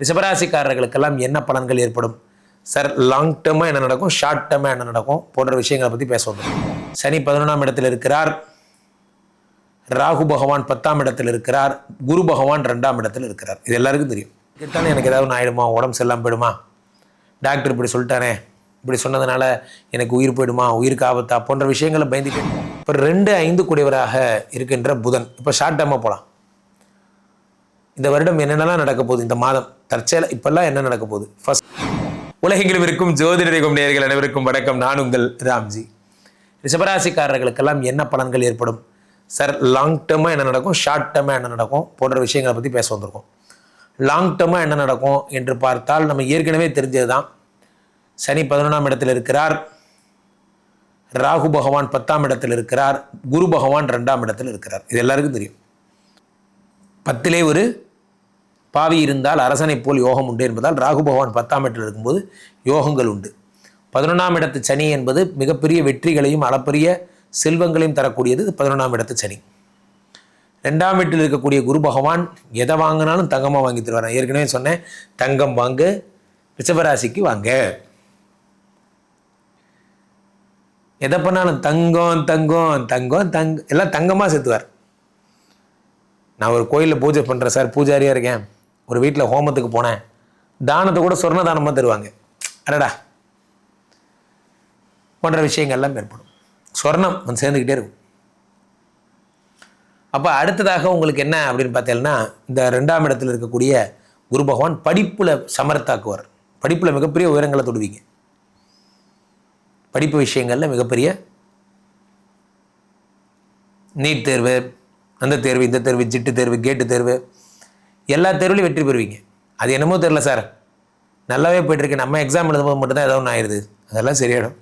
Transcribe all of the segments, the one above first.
ரிஷபராசிக்காரர்களுக்கெல்லாம் என்ன பலன்கள் ஏற்படும்? சார் லாங் டேர்மாக என்ன நடக்கும்? ஷார்ட் டேர்மாக என்ன நடக்கும்? போன்ற விஷயங்களை பற்றி பேச வந்தோம். சனி பதினொன்றாம் இடத்தில் இருக்கிறார். ராகு பகவான் பத்தாம் இடத்தில் இருக்கிறார். குரு பகவான் ரெண்டாம் இடத்தில் இருக்கிறார். இது எல்லாருக்கும் தெரியும். கேட்டாலும் எனக்கு ஏதாவது ஒன்று ஆயிடுமா? உடம்பு சரியில்லாமல் போயிடுமா? டாக்டர் இப்படி சொல்லிட்டாரே. இப்படி சொன்னதுனால எனக்கு உயிர் போயிடுமா? உயிருக்கு ஆபத்தா? போன்ற விஷயங்களை பயந்துட்டு. இப்போ ரெண்டு ஐந்து கூடியவராக இருக்கின்ற புதன். இப்போ ஷார்ட் டேர்மாக போகலாம் இந்த வருடம் என்னென்னலாம் நடக்க போகுது? இந்த மாதம். தற்செயல இப்பெல்லாம் என்ன நடக்க போகுது? ஃபர்ஸ்ட் உலகெங்கிலும் இருக்கும் ஜோதிடரிகம் நேர்கள் அனைவருக்கும் வணக்கம். நான் உங்கள் ராம்ஜி. ரிஷபராசிக்காரர்களுக்கெல்லாம் என்ன பலன்கள் ஏற்படும்? சார் லாங் டேர்மாக என்ன நடக்கும்? ஷார்ட் டேர்மாக என்ன நடக்கும்? போன்ற விஷயங்களை பற்றி பேச வந்திருக்கோம். லாங் டேர்மாக என்ன நடக்கும் என்று பார்த்தால் நம்ம ஏற்கனவே தெரிஞ்சது தான் சனி பதினொன்றாம் இடத்தில் இருக்கிறார். ராகு பகவான் பத்தாம் இடத்தில் இருக்கிறார். குரு பகவான் ரெண்டாம் இடத்தில் இருக்கிறார். இது எல்லாருக்கும் தெரியும். பத்திலே ஒரு பாவி இருந்தால் அரசனைப் போல் யோகம் உண்டு என்பதால் ராகு பகவான் பத்தாம் இடத்தில் இருக்கும்போது யோகங்கள் உண்டு. பதினொன்றாம் இடத்து சனி என்பது மிகப்பெரிய வெற்றிகளையும் அளப்பரிய செல்வங்களையும் தரக்கூடியது பதினொன்றாம் இடத்து சனி. ரெண்டாம் வீட்டில் இருக்கக்கூடிய குரு பகவான் எதை வாங்கினாலும் தங்கமாக வாங்கி தருவார். ஏற்கனவே சொன்னேன் தங்கம் வாங்க ரிஷபராசிக்கு வாங்க. எதை பண்ணாலும் தங்கம் தங்கம் தங்கம் தங்க எல்லாம் தங்கமாக சேர்த்துவார் நான் ஒரு கோயிலில் பூஜை பண்ணுறேன் சார் பூஜாரியாக இருக்கேன். ஒரு வீட்டில் ஹோமத்துக்கு போனேன். தானத்தை கூட சொர்ண தானமாக தருவாங்க. அடடா. போன்ற விஷயங்கள்லாம் ஏற்படும். சொர்ணம் வந்து சேர்ந்துக்கிட்டே இருக்கும். அப்போ அடுத்ததாக உங்களுக்கு என்ன அப்படின்னு பார்த்தீங்கன்னா இந்த ரெண்டாம் இடத்துல இருக்கக்கூடிய குரு பகவான் படிப்பில் சமர்த்தாக்குவார். படிப்பில் மிகப்பெரிய உயரங்களை தொடுவீங்க. படிப்பு விஷயங்களில் மிகப்பெரிய நீட் தேர்வு அந்த தேர்வு இந்த தேர்வு ஜிட்டு தேர்வு கேட்டு தேர்வு எல்லா தேர்வுலையும் வெற்றி பெறுவீங்க. அது என்னமோ தெரில சார். நல்லாவே போயிட்டுருக்கு. நம்ம எக்ஸாம் எழுதும்போது மட்டும்தான் ஏதோ ஒன்று ஆயிடுது அதெல்லாம் சரியாயிடும்.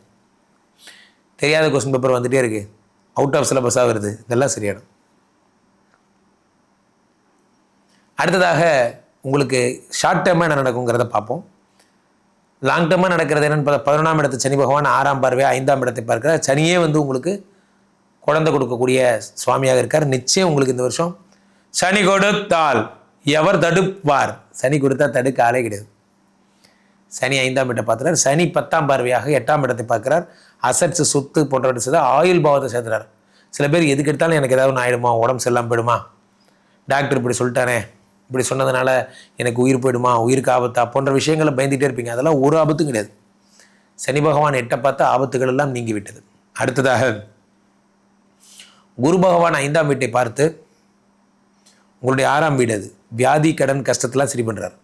தெரியாத கொஸ்டின் பேப்பர் வந்துகிட்டே இருக்குது அவுட் ஆஃப் சிலபஸாக வருது. இதெல்லாம் சரியாயிடும். அடுத்ததாக உங்களுக்கு ஷார்ட் டேர்மாக என்ன நடக்குங்கிறத பார்ப்போம். லாங் டேர்மாக நடக்கிறது என்னென்னு பதினொன்றாம் இடத்து சனி பகவான் ஆறாம் பார்வை ஐந்தாம் இடத்தை பார்க்கிறார் சனியே வந்து உங்களுக்கு குழந்தை கொடுக்கக்கூடிய சுவாமியாக இருக்கார். நிச்சயம் உங்களுக்கு இந்த வருஷம் சனி கொடுத்தால் எவர் தடுப்பார்? சனி கொடுத்தா தடுக்க ஆளே கிடையாது. சனி ஐந்தாம் இடத்தை பார்க்கிறார். சனி பத்தாம் பார்வையாக எட்டாம் இடத்தை பார்க்குறார். அசட்ஸ் சொத்து போன்றவற்றை செய்து ஆயுள் பாவத்தை சேர்த்துறார் சில பேர் எதுக்கு எடுத்தாலும் எனக்கு ஏதாவது ஒன்று ஆயிடுமா? உடம்பு சரியில்லாமல் போயிடுமா? டாக்டர் இப்படி சொல்லிட்டானே. இப்படி சொன்னதுனால எனக்கு உயிர் போயிடுமா? உயிருக்கு ஆபத்தா? போன்ற விஷயங்களை பயந்துகிட்டே இருப்பீங்க. அதெல்லாம் ஒரு ஆபத்தும் கிடையாது. சனி பகவான் எட்ட பார்த்து ஆபத்துகள் எல்லாம் நீங்கி விட்டது அடுத்ததாக குரு பகவான் ஐந்தாம் வீட்டை பார்த்து உங்களுடைய ஆறாம் வீடு அது. வியாதி கடன் கஷ்டத்தெல்லாம் சரி பண்ணுறார்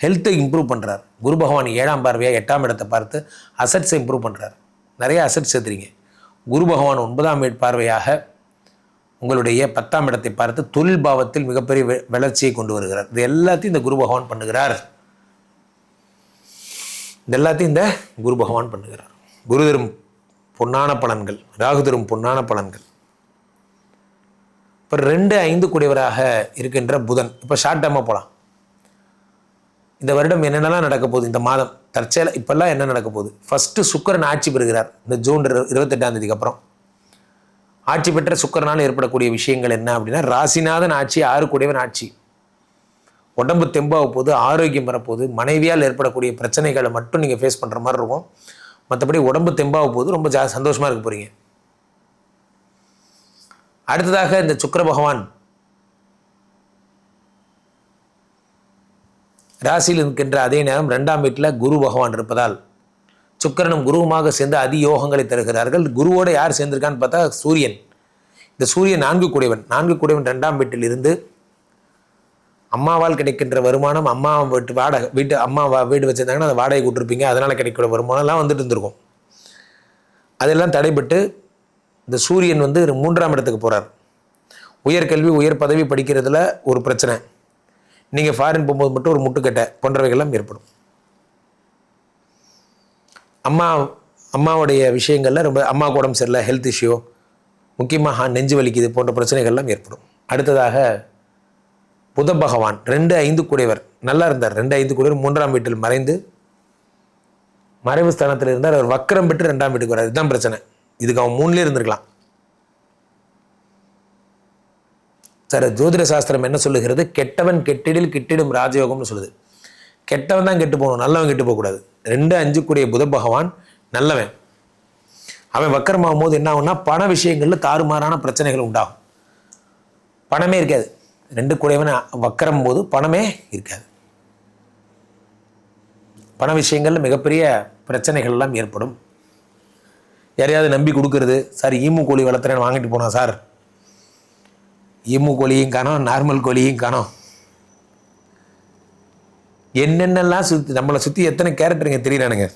ஹெல்த்தை இம்ப்ரூவ் பண்ணுறார் குரு பகவான் ஏழாம் பார்வையாக எட்டாம் இடத்தை பார்த்து அசட்ஸை இம்ப்ரூவ் பண்ணுறார் நிறைய அசட்ஸ் சேர்த்துறீங்க. குரு பகவான் ஒன்பதாம் பார்வையாக உங்களுடைய பத்தாம் இடத்தை பார்த்து தொழில் பாவத்தில் மிகப்பெரிய வெ- வளர்ச்சியை கொண்டு வருகிறார். இது எல்லாத்தையும் இந்த குரு பகவான் பண்ணுகிறார். இது எல்லாத்தையும் இந்த குரு பகவான் பண்ணுகிறார். குரு தரும் பொன்னான பலன்கள் ராகு தரும் பொன்னான பலன்கள். இப்போ ரெண்டு ஐந்து கூடியவராக இருக்கின்ற புதன். இப்போ ஷார்ட் டேர்மாக போகலாம் இந்த வருடம் என்னென்னலாம் நடக்க போகுது? இந்த மாதம். தற்செயல இப்பெல்லாம் என்ன நடக்க போகுது? ஃபஸ்ட்டு சுக்கரன் ஆட்சி பெறுகிறார். இந்த ஜூன் இரு- இருபத்தெட்டாம் தேதிக்கு அப்புறம். ஆட்சி பெற்ற சுக்கரனால் ஏற்படக்கூடிய விஷயங்கள் என்ன அப்படின்னா ராசிநாதன் ஆட்சி ஆறு கூடியவன் ஆட்சி. உடம்பு தெம்பாக போகுது ஆரோக்கியம் வரப்போகுது மனைவியால் ஏற்படக்கூடிய பிரச்சனைகளை மட்டும் நீங்கள் ஃபேஸ் பண்ணுற மாதிரி இருக்கும். மற்றபடி உடம்பு தெம்பாக போகுது ரொம்ப ஜா சந்தோஷமாக இருக்க போகிறீங்க அடுத்ததாக இந்த சுக்கர பகவான். ராசியில் இருக்கின்ற அதே நேரம் ரெண்டாம் வீட்டில் குரு பகவான் இருப்பதால் சுக்கிரனும் குருவுமாக சேர்ந்து அதியோகங்களை தருகிறார்கள். குருவோட யார் சேர்ந்திருக்கான்னு பார்த்தா சூரியன். இந்த சூரியன் நான்கு குடைவன் நான்கு குடைவன் ரெண்டாம் வீட்டில் இருந்து அம்மாவால் கிடைக்கின்ற வருமானம் அம்மா வீட்டு வாடகை வீட்டு அம்மா வீடு வச்சுருந்தாங்கன்னா அந்த வாடகை கொடுத்துருப்பீங்க. அதனால் கிடைக்கிற வருமானம்லாம் வந்துட்டு இருந்திருக்கும். அதெல்லாம் தடைபட்டு இந்த சூரியன் வந்து மூன்றாம் இடத்துக்கு போகிறார் உயர்கல்வி உயர் பதவி படிக்கிறதுல ஒரு பிரச்சனை. நீங்கள் ஃபாரின் போகும்போது மட்டும் ஒரு முட்டுக்கட்டை போன்றவைகள்லாம் ஏற்படும். அம்மா அம்மாவுடைய விஷயங்களில் ரொம்ப அம்மா உடம்பு சரியில்லை ஹெல்த் இஷ்யூ முக்கியமாக நெஞ்சு வலிக்குது போன்ற பிரச்சனைகள்லாம் ஏற்படும். அடுத்ததாக புத பகவான் ரெண்டு ஐந்து கூடையவர் நல்லா இருந்தார். ரெண்டு ஐந்து கூடையவர் மூன்றாம் வீட்டில் மறைந்து மறைவு ஸ்தானத்தில் இருந்தார் அவர் வக்கரம் பெற்று ரெண்டாம் வீட்டுக்கு வரார் இதுதான் பிரச்சனை. இதுக்கு அவன் மூணுலேயே இருந்திருக்கலாம். சார் ஜோதிட சாஸ்திரம் என்ன சொல்லுகிறது? கெட்டவன் கெட்டிடில் கிட்டிடும் ராஜயோகம்னு சொல்லுது. கெட்டவன் தான் கெட்டு போகணும் நல்லவன் கெட்டு போகக்கூடாது ரெண்டு அஞ்சு கூடிய புத பகவான் நல்லவன். அவன் வக்கரமாகும் போது என்ன ஆகும்னா பண விஷயங்களில் தாறுமாறான பிரச்சனைகள் உண்டாகும். பணமே இருக்காது. ரெண்டு கூடையவன் வக்கரம் போது பணமே இருக்காது. பண விஷயங்கள்ல மிகப்பெரிய பிரச்சனைகள் எல்லாம் ஏற்படும். யாரையாவது நம்பி கொடுக்கறது சார் ஈமு கோழி வளர்த்துறேன்னு வாங்கிட்டு போனா சார். ஈமு கோழியும் காணோம் நார்மல் கோழியும் காணோம். என்னென்னலாம் சுற்றி நம்மளை சுற்றி எத்தனை கேரக்டருங்க தெரியிறானுங்க.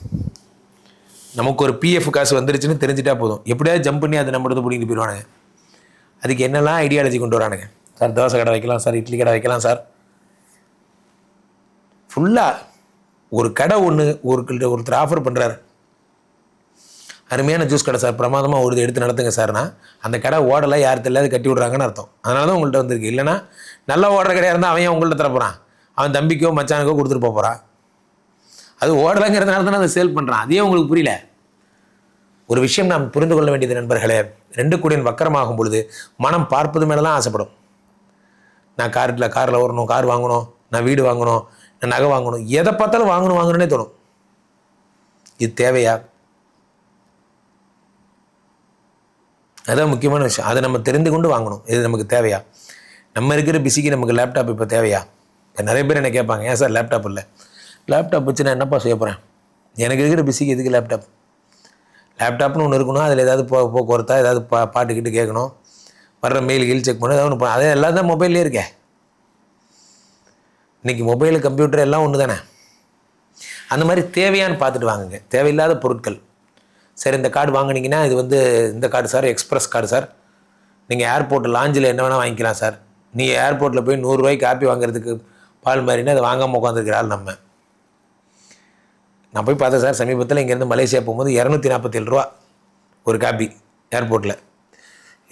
நமக்கு ஒரு பிஎஃப் காசு வந்துருச்சுன்னு தெரிஞ்சிட்டா போதும். எப்படியாவது ஜம்ப் பண்ணி அதை நம்மளது பிடிக்கிட்டு போயிடுவானுங்க. அதுக்கு என்னெல்லாம் ஐடியாலஜி கொண்டு வரானுங்க. சார் தோசை கடை வைக்கலாம் சார் இட்லி கடை வைக்கலாம் சார். ஃபுல்லாக ஒரு கடை ஒன்று ஒரு கிட்ட ஒருத்தர் ஆஃபர் பண்ணுறாரு அருமையான ஜூஸ் கடை சார். பிரமாதமாக ஒரு இது எடுத்து நடத்துங்க சார்னா அந்த கடை ஓடலை யார் தெரியாத கட்டி விட்றாங்கன்னு அர்த்தம். அதனால தான் உங்கள்கிட்ட வந்திருக்கு இல்லைன்னா நல்லா ஓடுற கடையாக இருந்தால் அவன் உங்கள்கிட்ட தர போகிறான் அவன் தம்பிக்கோ மச்சானுக்கோ கொடுத்துட்டு போக போகிறான் அது ஓடலைங்கிறதுனால தானே அதை சேல் பண்ணுறான் அதே உங்களுக்கு புரியல? ஒரு விஷயம் நாம் புரிந்து கொள்ள வேண்டியது நண்பர்களே ரெண்டு கூடியன் வக்கரமாகும் பொழுது மனம் பார்ப்பது மேலே தான் ஆசைப்படும். நான் காரில் காரில் வரணும் கார் வாங்கணும் நான் வீடு வாங்கணும் நான் நகை வாங்கணும் எதை பார்த்தாலும் வாங்கணும் வாங்கணும்னே தோணும். இது தேவையா? அதுதான் முக்கியமான விஷயம். அதை நம்ம தெரிந்து கொண்டு வாங்கணும். இது நமக்கு தேவையா? நம்ம இருக்கிற பிஸிக்கு நமக்கு லேப்டாப் இப்போ தேவையா? இப்போ நிறைய பேர் என்ன கேட்பாங்க ஏன் சார் லேப்டாப் இல்லை? லேப்டாப் வச்சு நான் என்னப்பா செய்ய போகிறேன் எனக்கு இருக்கிற பிஸிக்கு எதுக்கு லேப்டாப் லேப்டாப்னு ஒன்று இருக்கணும் அதில் ஏதாவது போ போக்குவரத்தா ஏதாவது பா பாட்டுக்கிட்டு கேட்கணும். வர்ற மெயில் கீழ் செக் பண்ண ஏதாவது ஒன்று அதே எல்லாம் தான் மொபைல்லே இருக்கே. இன்றைக்கி மொபைல் கம்ப்யூட்டர் எல்லாம் ஒன்று தானே அந்த மாதிரி தேவையான்னு பார்த்துட்டு வாங்குங்க. தேவையில்லாத பொருட்கள். சரி இந்த கார்டு வாங்குனீங்கன்னா இது வந்து இந்த card sir express card sir நீங்கள் ஏர்போர்ட் லாஞ்சில் என்ன வேணால் வாங்கிக்கலாம் சார் நீங்கள் ஏர்போர்ட்டில் போய் நூறுரூவாய்க்கு காப்பி வாங்குறதுக்கு பால் மாதிரினா அதை வாங்காமல் உட்காந்துருக்கிறாள் நம்ம. நான் போய் பார்த்தேன் சார் சமீபத்தில் இங்கேருந்து மலேசியா போகும்போது இரநூத்தி நாற்பத்தேழு ரூபா ஒரு காப்பி ஏர்போர்ட்டில்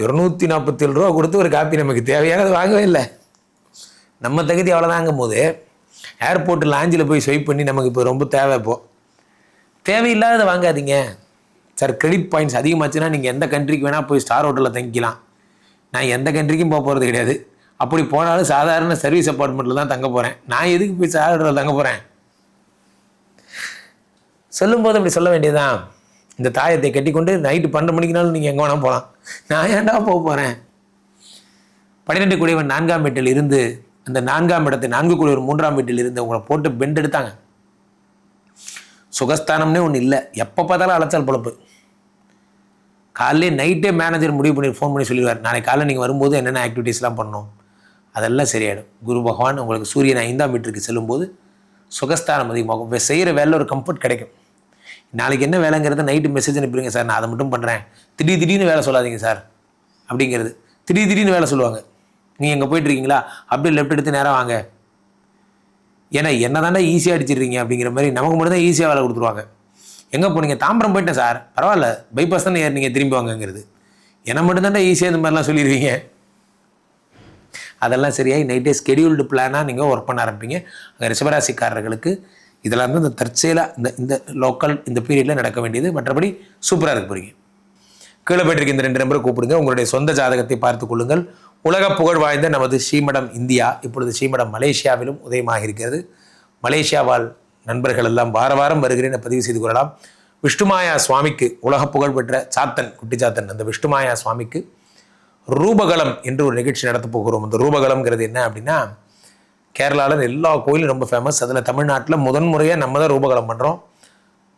இரநூத்தி நாற்பத்தேழு ரூபா கொடுத்து ஒரு காப்பி நமக்கு தேவையானது வாங்கவே இல்லை. நம்ம தகுதி அவ்வளோதாங்கும் போது ஏர்போர்ட்டு லாஞ்சில் போய் ஸ்வைப் பண்ணி நமக்கு இப்போ ரொம்ப தேவை இப்போது தேவையில்லாததை வாங்காதீங்க. சார் கிரெடிட் பாயிண்ட்ஸ் அதிகமாச்சுன்னா நீங்கள் எந்த கண்ட்ரிக்கு வேணால் போய் ஸ்டார் ஹோட்டலில் தங்கிக்கலாம். நான் எந்த கண்ட்ரிக்கும் போக போகிறது கிடையாது. அப்படி போனாலும் சாதாரண சர்வீஸ் அப்பார்ட்மெண்ட்டில் தான் தங்க போகிறேன் நான் எதுக்கு போய் ஸ்டார் ஹோட்டலில் தங்க போகிறேன் சொல்லும்போது அப்படி சொல்ல வேண்டியதுதான். இந்த தாயத்தை கட்டிக்கொண்டு நைட்டு பன்னெண்டு மணிக்குனாலும் நீங்கள் எங்கே வேணால் போகலாம். நான் ஏன்டா போக போகிறேன் பன்னிரெண்டு குடியவன் நான்காம் வீட்டில் இருந்து அந்த நான்காம் இடத்தை நான்கு குடியவர் மூன்றாம் வீட்டில் இருந்து உங்களை போட்டு பெண்ட் எடுத்தாங்க. சுகஸ்தானம்னே ஒன்று இல்லை. எப்போ பார்த்தாலும் அலைச்சல் பொழப்பு. காலையிலே நைட்டே மேனேஜர் முடிவு பண்ணி ஃபோன் பண்ணி சொல்லிடுவார். நாளைக்கு காலையில் நீங்கள் வரும்போது என்னென்ன ஆக்டிவிட்டீஸ்லாம் பண்ணணும்? அதெல்லாம் சரியாயிடும். குரு பகவான் உங்களுக்கு சூரியன் ஐந்தாம் வீட்டிற்கு செல்லும்போது சுகஸ்தானம் அதிகமாகும். செய்கிற வேலை ஒரு கம்ஃபர்ட் கிடைக்கும். நாளைக்கு என்ன வேலைங்கிறத நைட்டு மெசேஜ் அனுப்பிடுங்க சார் நான் அதை மட்டும் பண்ணுறேன் திடீர் திடீர்னு வேலை சொல்லாதீங்க சார் அப்படிங்கிறது. திடீர் திடீர்னு வேலை சொல்லுவாங்க. நீங்கள் எங்கே போயிட்டுருக்கீங்களா அப்படியே லெஃப்ட் எடுத்து நேராக வாங்க. ஏன்னா என்ன தானே ஈஸியாக அடிச்சிடுறீங்க அப்படிங்கிற மாதிரி நமக்கு மட்டும் தான் ஈஸியாக வேலை கொடுத்துருவாங்க. எங்கே போனீங்க தாம்பரம் போயிட்டேன் சார் பரவாயில்ல பைபாஸ் தானே நீங்கள் திரும்பி வாங்கங்கிறது. என்னை மட்டும்தான்டா ஈஸியாக இந்த மாதிரிலாம் சொல்லிடுவீங்க அதெல்லாம் சரியாகி நைட்டே ஸ்கெடியூல்டு பிளானாக நீங்கள் ஒர்க் பண்ண ஆரம்பிப்பீங்க. அங்கே ரிஷபராசிக்காரர்களுக்கு இதெல்லாம் தான் இந்த தற்செயலாக இந்த இந்த லோக்கல் இந்த பீரியடில் நடக்க வேண்டியது. மற்றபடி சூப்பராக இருக்க போகிறீங்க கீழே போயிட்டு இந்த ரெண்டு நம்பரை கூப்பிடுங்க. உங்களுடைய சொந்த ஜாதகத்தை பார்த்துக் கொள்ளுங்கள். உலக புகழ் வாய்ந்த நமது ஸ்ரீமடம் இந்தியா. இப்பொழுது ஸ்ரீமடம் மலேசியாவிலும் உதயமாக இருக்கிறது. மலேசியாவால் நண்பர்கள் எல்லாம் வார வாரம் வருகிறேன் பதிவு செய்து கொள்ளலாம். விஷ்ணுமாயா சுவாமிக்கு உலக புகழ் பெற்ற சாத்தன் குட்டி சாத்தன் அந்த விஷ்ணுமாயா சுவாமிக்கு ரூபகலம் என்று ஒரு நிகழ்ச்சி நடத்த போகிறோம். அந்த ரூபகலம்ங்கிறது என்ன அப்படின்னா கேரளாவில் எல்லா கோயிலும் ரொம்ப ஃபேமஸ் அதில் தமிழ்நாட்டில் முதன் முறையாக நம்ம தான் ரூபகலம் பண்ணுறோம்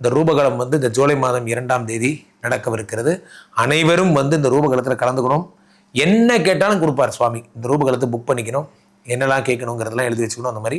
இந்த ரூபகலம் வந்து இந்த ஜூலை மாதம் இரண்டாம் தேதி நடக்கவிருக்கிறது. அனைவரும் வந்து இந்த ரூபகலத்தில் கலந்துக்கணும். என்ன கேட்டாலும் கொடுப்பார் சுவாமி. இந்த ரூபகலத்தை புக் பண்ணிக்கணும். என்னெல்லாம் கேட்கணுங்கிறதெல்லாம் எழுதி வச்சுக்கணும். அந்த மாதிரி